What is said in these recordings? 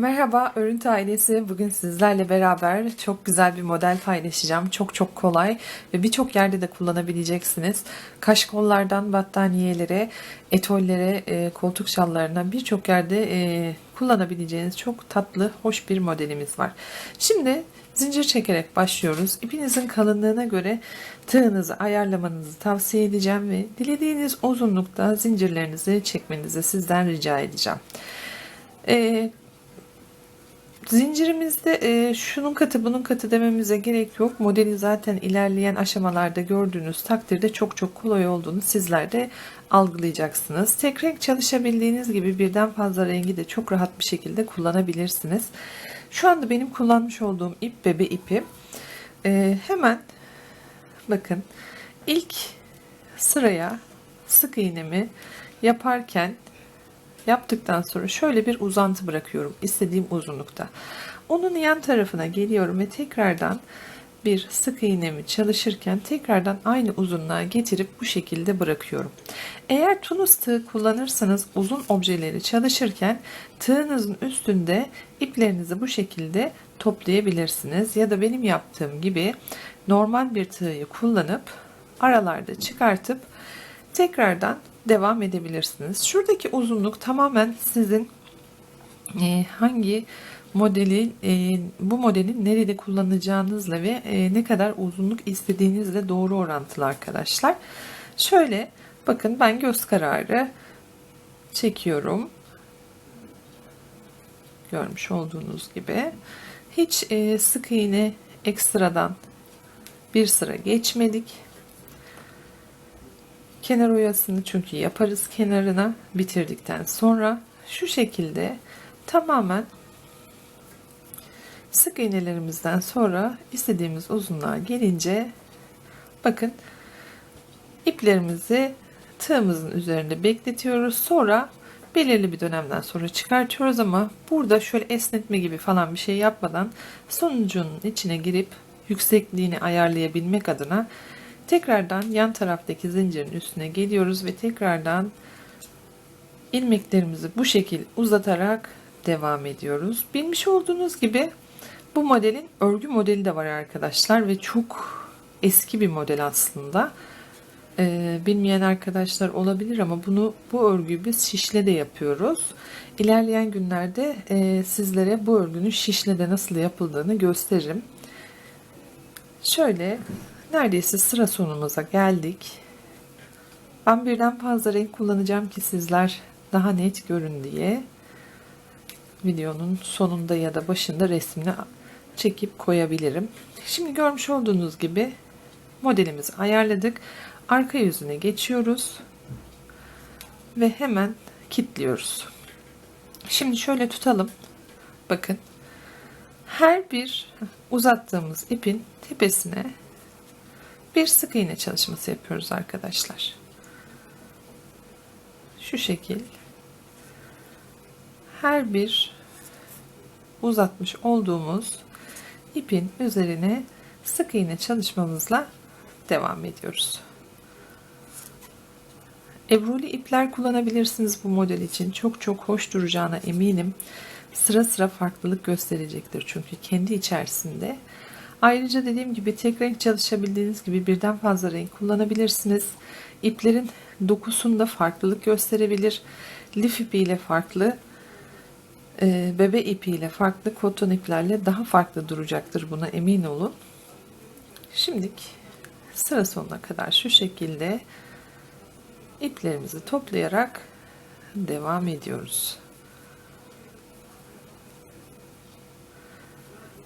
Merhaba Örüntü ailesi. Bugün sizlerle beraber çok güzel bir model paylaşacağım. Çok çok kolay ve birçok yerde de kullanabileceksiniz. Kaşkollardan battaniyelere, etollere, e, koltuk şallarına birçok yerde e, kullanabileceğiniz çok tatlı, hoş bir modelimiz var. Şimdi zincir çekerek başlıyoruz. İpinizin kalınlığına göre tığınızı ayarlamanızı tavsiye edeceğim ve dilediğiniz uzunlukta zincirlerinizi çekmenizi sizden rica edeceğim. E, Zincirimizde e, şunun katı bunun katı dememize gerek yok. Modeli zaten ilerleyen aşamalarda gördüğünüz takdirde çok çok kolay olduğunu sizler de algılayacaksınız. Tek renk çalışabildiğiniz gibi birden fazla rengi de çok rahat bir şekilde kullanabilirsiniz. Şu anda benim kullanmış olduğum ip bebe ipi. E, hemen bakın ilk sıraya sık iğnemi yaparken Yaptıktan sonra şöyle bir uzantı bırakıyorum istediğim uzunlukta. Onun yan tarafına geliyorum ve tekrardan bir sık iğnemi çalışırken tekrardan aynı uzunluğa getirip bu şekilde bırakıyorum. Eğer tunus tığ kullanırsanız uzun objeleri çalışırken tığınızın üstünde iplerinizi bu şekilde toplayabilirsiniz. Ya da benim yaptığım gibi normal bir tığı kullanıp aralarda çıkartıp tekrardan devam edebilirsiniz. Şuradaki uzunluk tamamen sizin e, hangi modeli e, bu modelin nerede kullanacağınızla ve e, ne kadar uzunluk istediğinizle doğru orantılı arkadaşlar. Şöyle bakın ben göz kararı çekiyorum. Görmüş olduğunuz gibi. Hiç e, sık iğne ekstradan bir sıra geçmedik kenar oyasını çünkü yaparız kenarına bitirdikten sonra şu şekilde tamamen sık iğnelerimizden sonra istediğimiz uzunluğa gelince bakın iplerimizi tığımızın üzerinde bekletiyoruz. Sonra belirli bir dönemden sonra çıkartıyoruz ama burada şöyle esnetme gibi falan bir şey yapmadan sonucunun içine girip yüksekliğini ayarlayabilmek adına Tekrardan yan taraftaki zincirin üstüne geliyoruz ve tekrardan ilmeklerimizi bu şekil uzatarak devam ediyoruz. Bilmiş olduğunuz gibi bu modelin örgü modeli de var arkadaşlar ve çok eski bir model aslında. Ee, bilmeyen arkadaşlar olabilir ama bunu bu örgüyü biz şişle de yapıyoruz. İlerleyen günlerde e, sizlere bu örgünün şişle de nasıl yapıldığını gösteririm. Şöyle Neredeyse sıra sonumuza geldik. Ben birden fazla renk kullanacağım ki sizler daha net görün diye. Videonun sonunda ya da başında resmini çekip koyabilirim. Şimdi görmüş olduğunuz gibi modelimizi ayarladık. Arka yüzüne geçiyoruz. Ve hemen kilitliyoruz. Şimdi şöyle tutalım. Bakın. Her bir uzattığımız ipin tepesine bir sık iğne çalışması yapıyoruz arkadaşlar. Şu şekil her bir uzatmış olduğumuz ipin üzerine sık iğne çalışmamızla devam ediyoruz. Ebruli ipler kullanabilirsiniz bu model için. Çok çok hoş duracağına eminim. Sıra sıra farklılık gösterecektir çünkü kendi içerisinde Ayrıca dediğim gibi tek renk çalışabildiğiniz gibi birden fazla renk kullanabilirsiniz. İplerin dokusunda farklılık gösterebilir. Lif ipiyle farklı, e, bebe ipiyle farklı, koton iplerle daha farklı duracaktır buna emin olun. Şimdilik sıra sonuna kadar şu şekilde iplerimizi toplayarak devam ediyoruz.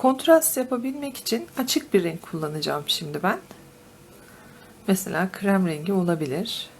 Kontrast yapabilmek için açık bir renk kullanacağım şimdi ben. Mesela krem rengi olabilir.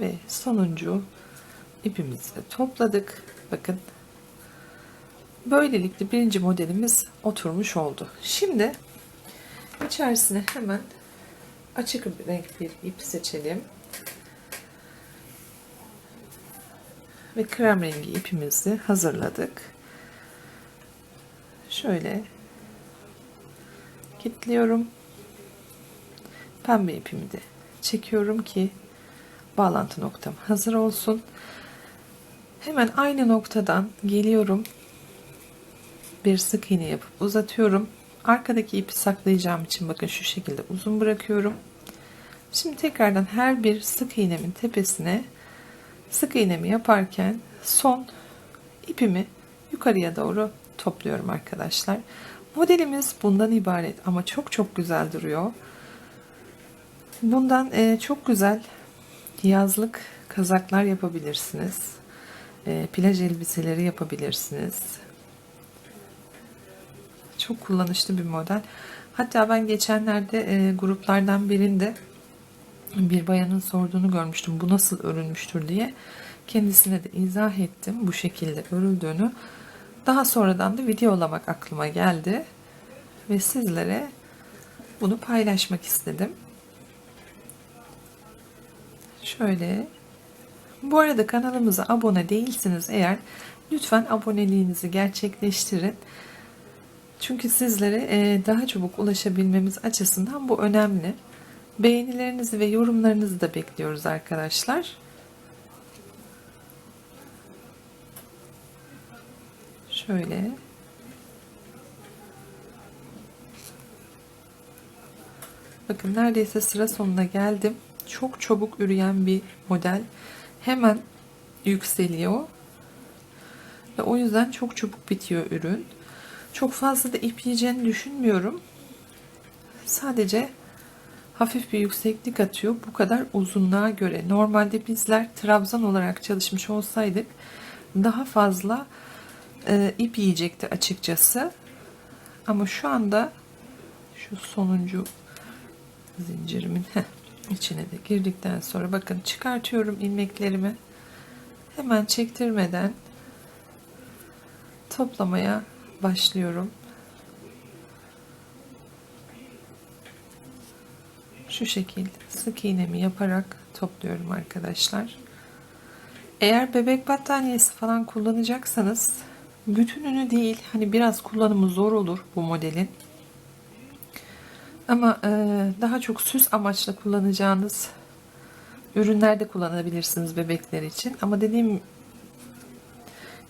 Ve sonuncu ipimizi de topladık. Bakın. Böylelikle birinci modelimiz oturmuş oldu. Şimdi içerisine hemen açık bir renk bir ip seçelim. Ve krem rengi ipimizi hazırladık. Şöyle kilitliyorum. Pembe ipimi de çekiyorum ki bağlantı noktam hazır olsun. Hemen aynı noktadan geliyorum. Bir sık iğne yapıp uzatıyorum. Arkadaki ipi saklayacağım için bakın şu şekilde uzun bırakıyorum. Şimdi tekrardan her bir sık iğnemin tepesine sık iğnemi yaparken son ipimi yukarıya doğru topluyorum arkadaşlar. Modelimiz bundan ibaret ama çok çok güzel duruyor. Bundan e, çok güzel yazlık kazaklar yapabilirsiniz. E, plaj elbiseleri yapabilirsiniz. Çok kullanışlı bir model. Hatta ben geçenlerde e, gruplardan birinde bir bayanın sorduğunu görmüştüm. Bu nasıl örülmüştür diye. Kendisine de izah ettim bu şekilde örüldüğünü. Daha sonradan da videolamak aklıma geldi. Ve sizlere bunu paylaşmak istedim. Şöyle. Bu arada kanalımıza abone değilsiniz eğer lütfen aboneliğinizi gerçekleştirin. Çünkü sizlere e, daha çabuk ulaşabilmemiz açısından bu önemli. Beğenilerinizi ve yorumlarınızı da bekliyoruz arkadaşlar. Şöyle. Bakın neredeyse sıra sonuna geldim. Çok çabuk üreyen bir model. Hemen yükseliyor. Ve o yüzden çok çabuk bitiyor ürün. Çok fazla da ip yiyeceğini düşünmüyorum. Sadece hafif bir yükseklik atıyor. Bu kadar uzunluğa göre. Normalde bizler trabzan olarak çalışmış olsaydık daha fazla e, ip yiyecekti açıkçası. Ama şu anda şu sonuncu zincirimin heh, içine de girdikten sonra bakın çıkartıyorum ilmeklerimi. Hemen çektirmeden toplamaya başlıyorum. Şu şekil sık iğnemi yaparak topluyorum arkadaşlar. Eğer bebek battaniyesi falan kullanacaksanız bütününü değil hani biraz kullanımı zor olur bu modelin. Ama e, daha çok süs amaçlı kullanacağınız ürünlerde kullanabilirsiniz bebekler için. Ama dediğim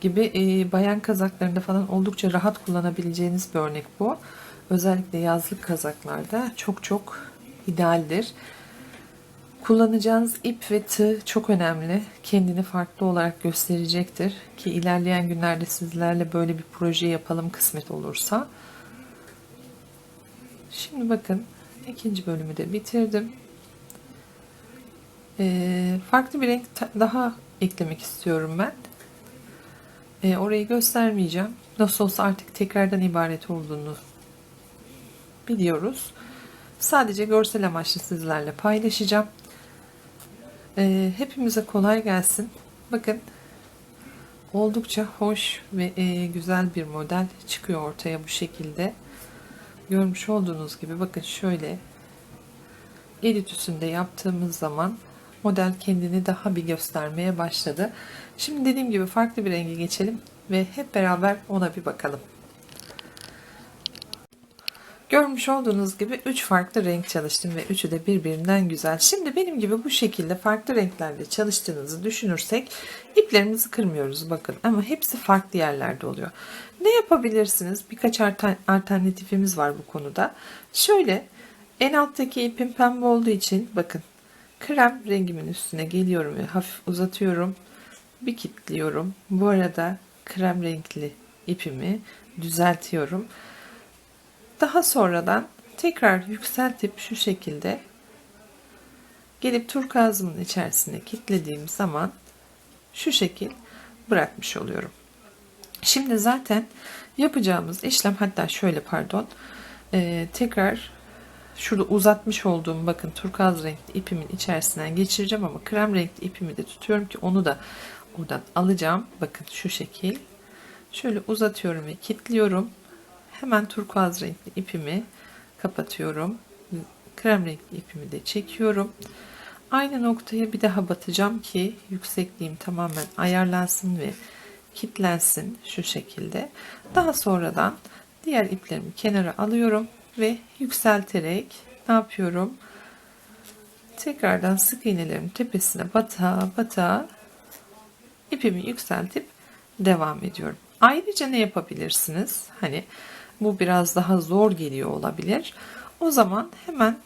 gibi e, bayan kazaklarında falan oldukça rahat kullanabileceğiniz bir örnek bu. Özellikle yazlık kazaklarda çok çok idealdir. Kullanacağınız ip ve tığ çok önemli. Kendini farklı olarak gösterecektir. Ki ilerleyen günlerde sizlerle böyle bir proje yapalım kısmet olursa. Şimdi bakın ikinci bölümü de bitirdim. Ee, farklı bir renk daha eklemek istiyorum ben. Ee, orayı göstermeyeceğim. Nasıl olsa artık tekrardan ibaret olduğunu biliyoruz. Sadece görsel amaçlı sizlerle paylaşacağım. Ee, hepimize kolay gelsin. Bakın oldukça hoş ve e, güzel bir model çıkıyor ortaya bu şekilde. Görmüş olduğunuz gibi bakın şöyle edit üstünde yaptığımız zaman model kendini daha bir göstermeye başladı. Şimdi dediğim gibi farklı bir renge geçelim ve hep beraber ona bir bakalım. Görmüş olduğunuz gibi 3 farklı renk çalıştım ve üçü de birbirinden güzel. Şimdi benim gibi bu şekilde farklı renklerle çalıştığınızı düşünürsek iplerimizi kırmıyoruz bakın ama hepsi farklı yerlerde oluyor. Ne yapabilirsiniz? Birkaç alternatifimiz var bu konuda. Şöyle en alttaki ipim pembe olduğu için bakın krem rengimin üstüne geliyorum ve hafif uzatıyorum. Bir kilitliyorum. Bu arada krem renkli ipimi düzeltiyorum. Daha sonradan tekrar yükseltip şu şekilde gelip turkuazımın içerisine kilitlediğim zaman şu şekil bırakmış oluyorum. Şimdi zaten yapacağımız işlem hatta şöyle pardon e, tekrar şurada uzatmış olduğum bakın turkuaz renkli ipimin içerisinden geçireceğim ama krem renkli ipimi de tutuyorum ki onu da oradan alacağım. Bakın şu şekil. Şöyle uzatıyorum ve kilitliyorum. Hemen turkuaz renkli ipimi kapatıyorum. Krem renkli ipimi de çekiyorum. Aynı noktaya bir daha batacağım ki yüksekliğim tamamen ayarlansın ve kitlensin şu şekilde. Daha sonradan diğer iplerimi kenara alıyorum ve yükselterek ne yapıyorum? tekrardan sık iğnelerin tepesine bata bata ipimi yükseltip devam ediyorum. Ayrıca ne yapabilirsiniz? Hani bu biraz daha zor geliyor olabilir. O zaman hemen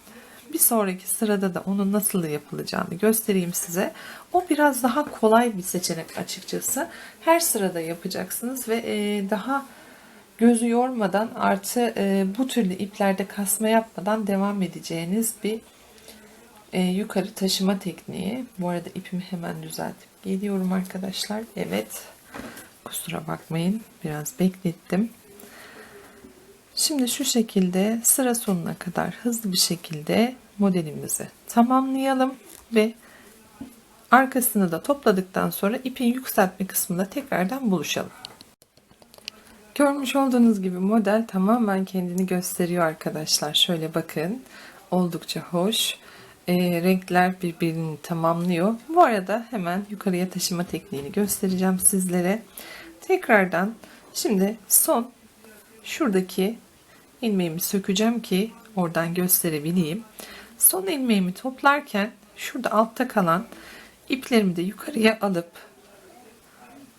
bir sonraki sırada da onun nasıl yapılacağını göstereyim size. O biraz daha kolay bir seçenek açıkçası. Her sırada yapacaksınız ve e, daha gözü yormadan artı e, bu türlü iplerde kasma yapmadan devam edeceğiniz bir e, yukarı taşıma tekniği. Bu arada ipimi hemen düzeltip geliyorum arkadaşlar. Evet. Kusura bakmayın. Biraz beklettim. Şimdi şu şekilde sıra sonuna kadar hızlı bir şekilde modelimizi tamamlayalım ve arkasını da topladıktan sonra ipin yükseltme kısmında tekrardan buluşalım. Görmüş olduğunuz gibi model tamamen kendini gösteriyor arkadaşlar. Şöyle bakın. Oldukça hoş. Ee, renkler birbirini tamamlıyor. Bu arada hemen yukarıya taşıma tekniğini göstereceğim sizlere. Tekrardan şimdi son şuradaki ilmeğimi sökeceğim ki oradan gösterebileyim. Son ilmeğimi toplarken şurada altta kalan iplerimi de yukarıya alıp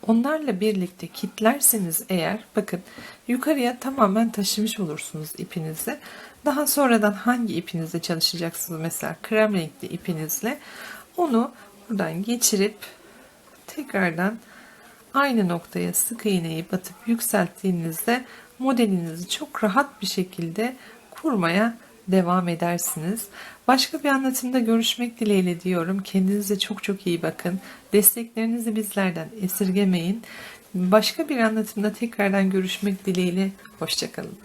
onlarla birlikte kitlerseniz eğer bakın yukarıya tamamen taşımış olursunuz ipinizi. Daha sonradan hangi ipinizle çalışacaksınız mesela krem renkli ipinizle onu buradan geçirip tekrardan aynı noktaya sık iğneyi batıp yükselttiğinizde modelinizi çok rahat bir şekilde kurmaya devam edersiniz. Başka bir anlatımda görüşmek dileğiyle diyorum. Kendinize çok çok iyi bakın. Desteklerinizi bizlerden esirgemeyin. Başka bir anlatımda tekrardan görüşmek dileğiyle. Hoşçakalın.